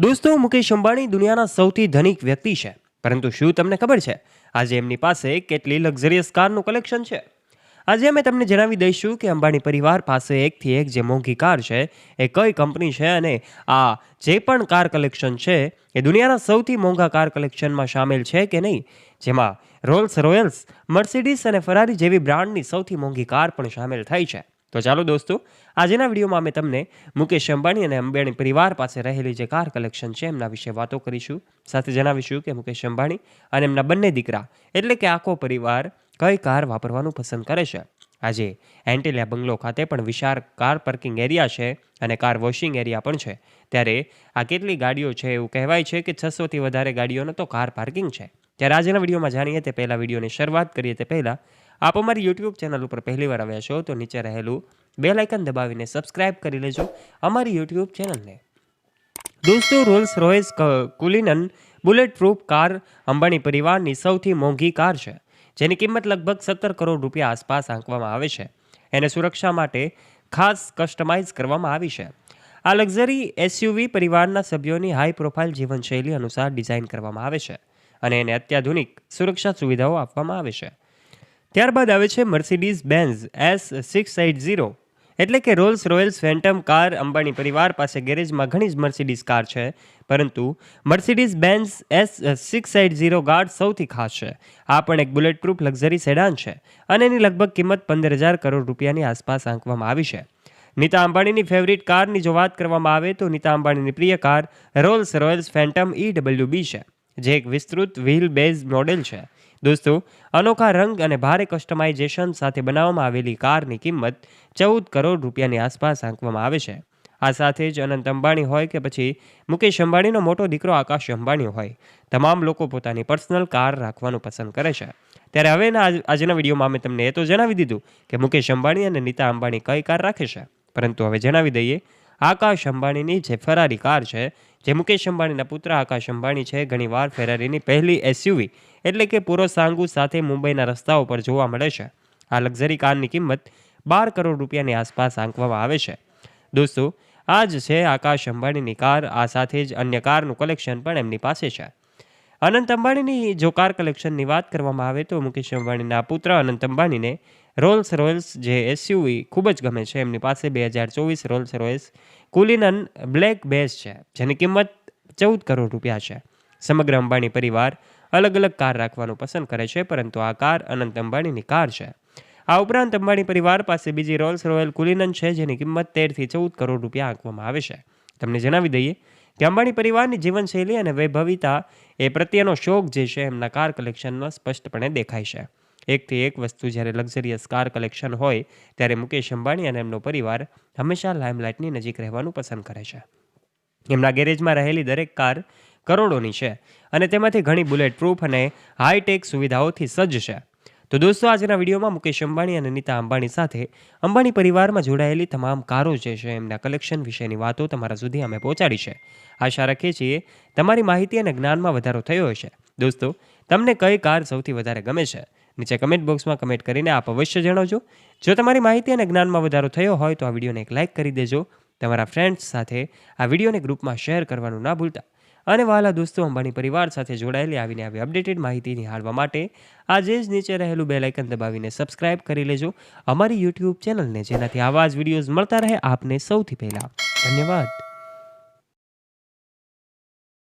દોસ્તો, મુકેશ અંબાણી દુનિયાના સૌથી ધનિક વ્યક્તિ છે. પરંતુ શું તમને ખબર છે? આજે એમની પાસે કેટલી લક્ઝરિયસ કારનું કલેક્શન છે? આજે અમે તમને જણાવી દઈશું કે અંબાણી પરિવાર પાસે એકથી એક જે મોંઘી કાર છે, એ કઈ કંપની છે અને આ જે પણ કાર કલેક્શન છે, એ દુનિયાના સૌથી મોંઘા કાર કલેક્શનમાં સામેલ છે કે નહીં? જેમાં રોલ્સ રોયલ્સ મર્સિડીઝ અને ફરારી જેવી બ્રાન્ડની સૌથી મોંઘી કાર પણ સામેલ થાય છે. તો ચાલો દોસ્તો, આજના વિડીયોમાં અમે તમને મુકેશ અંબાણી અને અંબાણી પરિવાર પાસે રહેલી જે કાર કલેક્શન છે એમના વિશે વાતો કરીશું. સાથે જણાવીશું કે મુકેશ અંબાણી અને એમના બંને દીકરા એટલે કે આખો પરિવાર કઈ કાર વાપરવાનું પસંદ કરે છે. આજે એન્ટેલિયા બંગલો ખાતે પણ વિશાળ કાર પાર્કિંગ એરિયા છે અને કાર વોશિંગ એરિયા પણ છે. ત્યારે આ કેટલી ગાડીઓ છે એવું કહેવાય છે કે છસોથી વધારે ગાડીઓનો તો કાર પાર્કિંગ છે. ત્યારે આજના વિડીયોમાં જાણીએ તે પહેલાં વિડીયોની શરૂઆત કરીએ તે પહેલાં આપ અમારી યુટ્યુબ ચેનલ ઉપર પહેલીવાર આવ્યા છો તો નીચે રહેલું બે લાઇકન દબાવીને સબસ્ક્રાઇબ કરી લેજો અમારી યુટ્યુબ ચેનલને દોસ્તો Rolls Royce Cullinan bulletproof car Ambani પરિવારની સૌથી મોંઘી કાર છે, જેની કિંમત લગભગ સત્તર કરોડ રૂપિયા આસપાસ આંકવામાં આવે છે. એને સુરક્ષા માટે ખાસ કસ્ટમાઇઝ કરવામાં આવી છે. આ લક્ઝરી એસયુવી પરિવારના સભ્યોની હાઈ પ્રોફાઇલ જીવનશૈલી અનુસાર ડિઝાઇન કરવામાં આવે છે અને એને અત્યાધુનિક સુરક્ષા સુવિધાઓ આપવામાં આવે છે. ત્યારબાદ આવે છે Mercedes Benz S six eight zero એટલે કે Rolls Royce Phantom car Ambani પરિવાર પાસે ગેરેજમાં ઘણી જ મર્સિડીઝ કાર છે. પરંતુ Mercedes Benz S six eight zero guard સૌથી ખાસ છે. આ પણ એક બુલેટ પ્રૂફ લક્ઝરી સેડાન છે અને એની લગભગ કિંમત પંદર હજાર કરોડ રૂપિયાની આસપાસ આંકવામાં આવી છે. નીતા અંબાણીની ફેવરિટ કારની જો વાત કરવામાં આવે તો નીતા અંબાણીની પ્રિય car Rolls Royce Phantom E W B છે, જે એક વિસ્તૃત વ્હીલ બેઝ મોડેલ છે. દોસ્તો, અનોખા રંગ અને ભારે કસ્ટમાઇઝેશન સાથે બનાવવામાં આવેલી કારની કિંમત ચૌદ કરોડ રૂપિયાની આસપાસ આંકવામાં આવે છે. આ સાથે જ અનંત અંબાણી હોય કે પછી મુકેશ અંબાણીનો મોટો દીકરો આકાશ અંબાણી હોય, તમામ લોકો પોતાની પર્સનલ કાર રાખવાનું પસંદ કરે છે. ત્યારે હવેના આજના વિડીયોમાં અમે તમને એ તો જણાવી દીધું કે મુકેશ અંબાણી અને નીતા અંબાણી કઈ કાર રાખે છે. પરંતુ હવે જણાવી દઈએ, આકાશ અંબાણીની જે ફરારી કાર છે જે મુકેશ અંબાણીના પુત્ર આકાશ અંબાણી છે, ઘણીવાર ફેરારીની પહેલી એસયુવી એટલે કે પૂરો સાંગુ સાથે મુંબઈના રસ્તાઓ પર જોવા મળે છે. આ લક્ઝરી કારની કિંમત બાર કરોડ રૂપિયાની આસપાસ આંકવામાં આવે છે. દોસ્તો આ જ છે આકાશ અંબાણીની કાર, આ સાથે જ અન્ય કારનું કલેક્શન પણ એમની પાસે છે. અનંત અંબાણીની જો કાર કલેક્શનની વાત કરવામાં આવે તો મુકેશ અંબાણીના પુત્ર અનંત અંબાણીને રોલ્સ રોયલ્સ જે એસયુવી ખૂબ જ ગમે છે. એમની પાસે બે હજાર ચોવીસ Rolls Royce Cullinan black badge છે, જેની કિંમત ચૌદ કરોડ રૂપિયા છે. સમગ્ર અંબાણી પરિવાર અલગ અલગ કાર રાખવાનું પસંદ કરે છે, પરંતુ આ કાર અનંત અંબાણીની કાર છે. આ ઉપરાંત અંબાણી પરિવાર પાસે બીજી રોલ્સ રોયલ કુલિનન છે, જેની કિંમત તેરથી ચૌદ કરોડ રૂપિયા આંકવામાં આવે છે. તમને જણાવી દઈએ કે અંબાણી પરિવારની જીવનશૈલી અને વૈભવિતા એ પ્રત્યેનો શોખ જે છે એમના કાર કલેક્શનમાં સ્પષ્ટપણે દેખાય છે. એકથી એક વસ્તુ જ્યારે લક્ઝરિયસ કાર કલેક્શન હોય ત્યારે મુકેશ અંબાણી અને એમનો પરિવાર હંમેશા લાઇમલાઇટની નજીક રહેવાનું પસંદ કરે છે. એમના ગેરેજમાં રહેલી દરેક કાર કરોડોની છે અને તેમાંથી ઘણી બુલેટ પ્રૂફ અને હાઈટેક સુવિધાઓથી સજ્જ છે. તો દોસ્તો, આજના વિડીયોમાં મુકેશ અંબાણી અને નીતા અંબાણી સાથે અંબાણી પરિવારમાં જોડાયેલી તમામ કારો જે છે એમના કલેક્શન વિશેની વાતો તમારા સુધી અમે પહોંચાડી છે. આશા રાખીએ છીએ તમારી માહિતી અને જ્ઞાનમાં વધારો થયો હશે. દોસ્તો, તમને કઈ કાર સૌથી વધારે ગમે છે? નીચે કમેન્ટ બોક્સમાં કમેન્ટ કરીને આપ અવશ્ય જણાવજો. જો તમારી માહિતી અને જ્ઞાનમાં વધારો થયો હોય તો આ વિડીયોને એક લાઇક કરી દેજો. તમારા ફ્રેન્ડ્સ સાથે આ વિડીયોને ગ્રુપમાં શેર કરવાનું ના ભૂલતા. અને વાલા દોસ્તો અંબાણી પરિવાર સાથે જોડાયેલી આવીને આવી અપડેટેડ માહિતી નિહાળવા માટે આજે જ નીચે રહેલું બે લાઇકન દબાવીને સબસ્ક્રાઇબ કરી લેજો. અમારી યુટ્યુબ ચેનલને જેનાથી આવા જ વિડીયોઝ મળતા રહે આપને સૌથી પહેલાં. ધન્યવાદ.